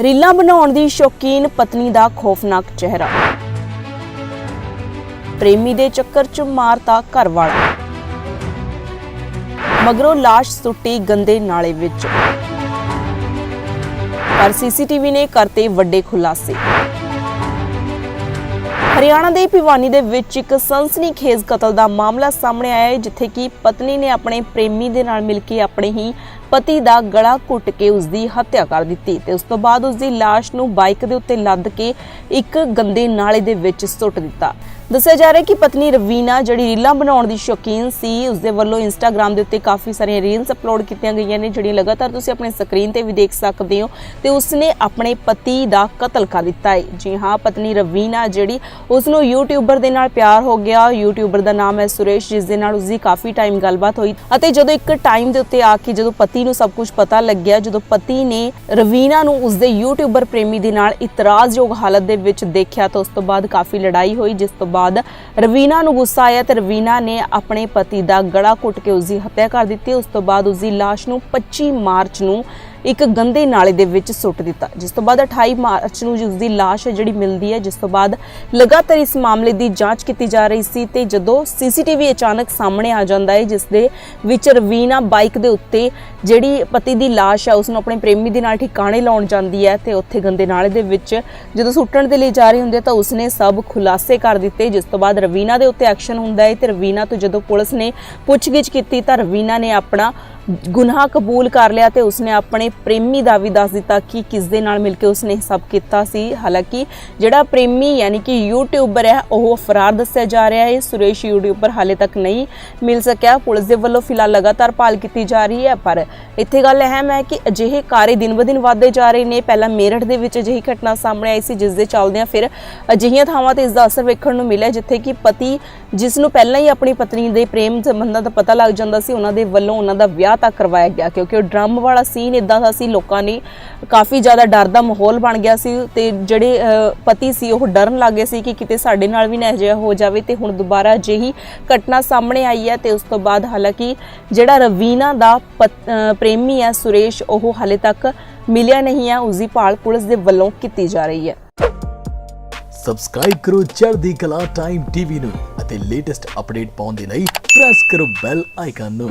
ਰੀਲਾਂ ਬਣਾਉਣ ਦੀ ਸ਼ੌਕੀਨ ਪਤਨੀ ਦਾ ਖੌਫਨਾਕ ਚਿਹਰਾ। ਪ੍ਰੇਮੀ ਦੇ ਚੱਕਰ 'ਚ ਮਾਰਤਾ ਘਰ ਵਾਲਾ ਮਗਰੋਂ ਲਾਸ਼ ਸੁੱਟੀ ਗੰਦੇ ਨਾਲੇ ਵਿੱਚ। ਪਰ ਸੀਸੀਟੀਵੀ ਨੇ ਕਰਤੇ ਵੱਡੇ ਖੁਲਾਸੇ। ਹਰਿਆਣਾ ਦੇ ਭਿਵਾਨੀ ਦੇ ਵਿੱਚ ਇੱਕ ਸਨਸਨੀਖੇਜ਼ ਕਤਲ ਦਾ ਮਾਮਲਾ ਸਾਹਮਣੇ ਆਇਆ ਹੈ, ਜਿੱਥੇ ਕਿ ਪਤਨੀ ਨੇ ਆਪਣੇ ਪ੍ਰੇਮੀ ਦੇ ਨਾਲ ਮਿਲ ਕੇ ਆਪਣੇ ਹੀ ਪਤੀ ਦਾ ਗਲਾ ਘੁੱਟ ਕੇ ਉਸ ਦੀ ਹੱਤਿਆ ਕਰ ਦਿੱਤੀ ਤੇ ਉਸ ਤੋਂ ਬਾਅਦ ਉਸ ਦੀ ਲਾਸ਼ ਨੂੰ ਬਾਈਕ ਦੇ ਉੱਤੇ ਲੱਦ ਕੇ ਇੱਕ ਗੰਦੇ ਨਾਲੇ ਦੇ ਵਿੱਚ ਸੁੱਟ ਦਿੱਤਾ। ਦੱਸਿਆ ਜਾ ਰਿਹਾ ਹੈ ਕਿ ਪਤਨੀ ਰਵੀਨਾ, ਜਿਹੜੀ ਰੀਲਾਂ ਬਣਾਉਣ ਦੀ ਸ਼ੌਕੀਨ ਸੀ ਉਸ ਦੇ ਵੱਲੋਂ ਇੰਸਟਾਗ੍ਰam ਦੇ ਉੱਤੇ ਕਾਫੀ ਸਾਰੀਆਂ ਰੀਲਸ ਅਪਲੋਡ ਕੀਤੀਆਂ ਗਈਆਂ ਨੇ, ਜਿਹੜੀਆਂ ਲਗਾਤਾਰ ਤੁਸੀਂ ਆਪਣੇ ਸਕਰੀਨ ਤੇ ਵੀ ਦੇਖ ਸਕਦੇ ਹੋ ਤੇ ਉਸਨੇ ਆਪਣੇ ਪਤੀ ਦਾ ਕਤਲ ਕਰ ਦਿੱਤਾ ਹੈ। ਜੀ ਹਾਂ, ਪਤਨੀ ਰਵੀਨਾ, ਜਿਹੜੀ ਉਸ ਨੂੰ ਯੂਟਿਊਬਰ ਦੇ ਨਾਲ ਪਿਆਰ ਹੋ ਗਿਆ ਯੂਟਿਊਬਰ ਦਾ ਨਾਮ ਹੈ ਸੁਰੇਸ਼, ਜਿਸ ਦੇ ਨਾਲ ਉਸਦੀ ਕਾਫੀ ਟਾਈਮ ਗੱਲਬਾਤ ਹੋਈ ਅਤੇ ਜਦੋਂ ਇੱਕ ਟਾਈਮ ਦੇ ਉੱਤੇ ਆ ਕੇ ਜਦੋਂ ਪਤੀ ਨੂੰ ਸਭ ਕੁਝ ਪਤਾ ਲੱਗਿਆ, ਜਦੋਂ ਪਤੀ ਨੇ ਰਵੀਨਾ ਨੂੰ ਉਸਦੇ ਯੂਟਿਊਬਰ ਪ੍ਰੇਮੀ ਦੇ ਨਾਲ ਇਤਰਾਜ਼ਯੋਗ ਹਾਲਤ ਦੇ ਵਿੱਚ ਦੇਖਿਆ, ਤਾਂ ਉਸ ਤੋਂ ਬਾਅਦ ਕਾਫੀ ਲੜਾਈ ਹੋਈ, ਜਿਸ ਤੋਂ ਬਾਅਦ ਰਵੀਨਾ ਨੂੰ ਗੁੱਸਾ ਆਇਆ ਤੇ ਰਵੀਨਾ ਨੇ ਆਪਣੇ ਪਤੀ ਦਾ ਗਲਾ ਘੁੱਟ ਕੇ ਉਸਦੀ ਹੱਤਿਆ ਕਰ ਦਿੱਤੀ। ਉਸ ਤੋਂ ਬਾਅਦ ਉਸਦੀ ਲਾਸ਼ ਨੂੰ 25 ਮਾਰਚ ਨੂੰ ਇੱਕ ਗੰਦੇ ਨਾਲੇ ਦੇ ਵਿੱਚ ਸੁੱਟ ਦਿੱਤਾ। ਜਿਸ ਤੋਂ ਬਾਅਦ 28 ਮਾਰਚ ਨੂੰ ਉਸ ਦੀ ਲਾਸ਼ ਹੈ ਜਿਹੜੀ ਮਿਲਦੀ ਹੈ, ਜਿਸ ਤੋਂ ਬਾਅਦ ਲਗਾਤਾਰ ਇਸ ਮਾਮਲੇ ਦੀ ਜਾਂਚ ਕੀਤੀ ਜਾ ਰਹੀ ਸੀ ਤੇ ਜਦੋਂ ਸੀਸੀਟੀਵੀ ਅਚਾਨਕ ਸਾਹਮਣੇ ਆ ਜਾਂਦਾ ਹੈ, ਜਿਸ ਦੇ ਵਿੱਚ ਰਵੀਨਾ ਬਾਈਕ ਦੇ ਉੱਤੇ ਜਿਹੜੀ ਪਤੀ ਦੀ ਲਾਸ਼ ਹੈ ਉਸ ਨੂੰ ਆਪਣੇ ਪ੍ਰੇਮੀ ਦੇ ਨਾਲ ਠਿਕਾਣੇ ਲਾਉਣ ਜਾਂਦੀ ਹੈ ਤੇ ਉੱਥੇ ਗੰਦੇ ਨਾਲੇ ਦੇ ਵਿੱਚ ਜਦੋਂ ਸੁੱਟਣ ਦੇ ਲਈ ਜਾ ਰਹੀ ਹੁੰਦੀ ਹੈ, ਤਾਂ ਉਸਨੇ ਸਭ ਖੁਲਾਸੇ ਕਰ ਦਿੱਤੇ। ਜਿਸ ਤੋਂ ਬਾਅਦ ਰਵੀਨਾ ਦੇ ਉੱਤੇ ਐਕਸ਼ਨ ਹੁੰਦਾ ਹੈ ਤੇ ਰਵੀਨਾ ਤੋਂ ਜਦੋਂ ਪੁਲਿਸ ਨੇ ਪੁੱਛਗਿੱਛ ਕੀਤੀ, ਤਾਂ ਰਵੀਨਾ ਨੇ ਆਪਣਾ ਗੁਨਾਹ ਕਬੂਲ ਕਰ ਲਿਆ ਤੇ ਉਸਨੇ ਆਪਣੇ ਪ੍ਰੇਮੀ ਦਾ ਵੀ ਦੱਸ ਦਿੱਤਾ ਕਿ ਕਿਸ ਦੇ ਨਾਲ ਮਿਲ ਕੇ ਉਸਨੇ ਸਭ ਕੀਤਾ ਸੀ। ਹਾਲਾਂਕਿ ਜਿਹੜਾ ਪ੍ਰੇਮੀ ਯਾਨੀ ਕਿ ਯੂਟਿਊਬਰ ਹੈ, ਉਹ ਫਰਾਰ ਦੱਸਿਆ ਜਾ ਰਿਹਾ ਹੈ। ਸੁਰੇਸ਼ ਯੂਟਿਊਬਰ ਹਾਲੇ ਤੱਕ ਨਹੀਂ ਮਿਲ ਸਕਿਆ। ਪੁਲਿਸ ਦੇ ਵੱਲੋਂ ਫਿਲਹਾਲ ਲਗਾਤਾਰ ਭਾਲ ਕੀਤੀ ਜਾ ਰਹੀ ਹੈ, ਪਰ ਇੱਥੇ ਗੱਲ ਅਹਿਮ ਹੈ ਕਿ ਅਜਿਹੇ ਕਾਰੇ ਦਿਨ-ਬਦਿਨ ਵਧਦੇ ਜਾ ਰਹੇ ਨੇ। ਪਹਿਲਾਂ ਮੇਰਠ ਦੇ ਵਿੱਚ ਅਜਿਹੀ ਘਟਨਾ ਸਾਹਮਣੇ ਆਈ ਸੀ, ਜਿਸ ਦੇ ਚੱਲਦਿਆਂ ਫਿਰ ਅਜਿਹੀਆਂ ਥਾਵਾਂ ਤੇ ਇਸ ਦਾ ਅਸਰ ਵੇਖਣ ਨੂੰ ਮਿਲਿਆ, ਜਿੱਥੇ ਕਿ ਪਤੀ, ਜਿਸ ਨੂੰ ਪਹਿਲਾਂ ਹੀ ਆਪਣੀ ਪਤਨੀ ਦੇ ਪ੍ਰੇਮ ਸੰਬੰਧਾਂ ਦਾ ਪਤਾ ਲੱਗ ਜਾਂਦਾ ਸੀ, ਉਹਨਾਂ ਦੇ ਵੱਲੋਂ ਉਹਨਾਂ ਦਾ ਵਿਆਹ ਤੱਕ ਕਰਵਾਇਆ ਗਿਆ, ਕਿਉਂਕਿ ਉਹ ਡਰਮ ਵਾਲਾ ਸੀਨ ਇਦਾਂ ਦਾ ਸੀ ਲੋਕਾਂ ਨੇ ਕਾਫੀ ਜ਼ਿਆਦਾ ਡਰ ਦਾ ਮਾਹੌਲ ਬਣ ਗਿਆ ਸੀ ਤੇ ਜਿਹੜੇ ਪਤੀ ਸੀ ਉਹ ਡਰਨ ਲੱਗੇ ਸੀ ਕਿ ਕਿਤੇ ਸਾਡੇ ਨਾਲ ਵੀ ਨਾ ਅਜਿਹਾ ਹੋ ਜਾਵੇ ਤੇ ਹੁਣ ਦੁਬਾਰਾ ਅਜਿਹੀ ਘਟਨਾ ਸਾਹਮਣੇ ਆਈ ਹੈ ਤੇ ਉਸ ਤੋਂ ਬਾਅਦ ਹਾਲਾਂਕਿ ਜਿਹੜਾ ਰਵੀਨਾ ਦਾ ਪ੍ਰੇਮੀ ਹੈ ਸੁਰੇਸ਼, ਉਹ ਹਾਲੇ ਤੱਕ ਮਿਲਿਆ ਨਹੀਂ ਹੈ। ਉਸ ਦੀ ਭਾਲ ਪੁਲਿਸ ਦੇ ਵੱਲੋਂ ਕੀਤੀ ਜਾ ਰਹੀ ਹੈ। ਸਬਸਕ੍ਰਾਈਬ ਕਰੋ ਚੜ੍ਹਦੀ ਕਲਾ ਟਾਈਮ ਟੀਵੀ ਨੂੰ ਅਤੇ ਲੇਟੈਸਟ ਅਪਡੇਟ ਪਾਉਣ ਦੇ ਲਈ ਪ੍ਰੈਸ ਕਰੋ ਬੈਲ ਆਈਕਨ ਨੂੰ।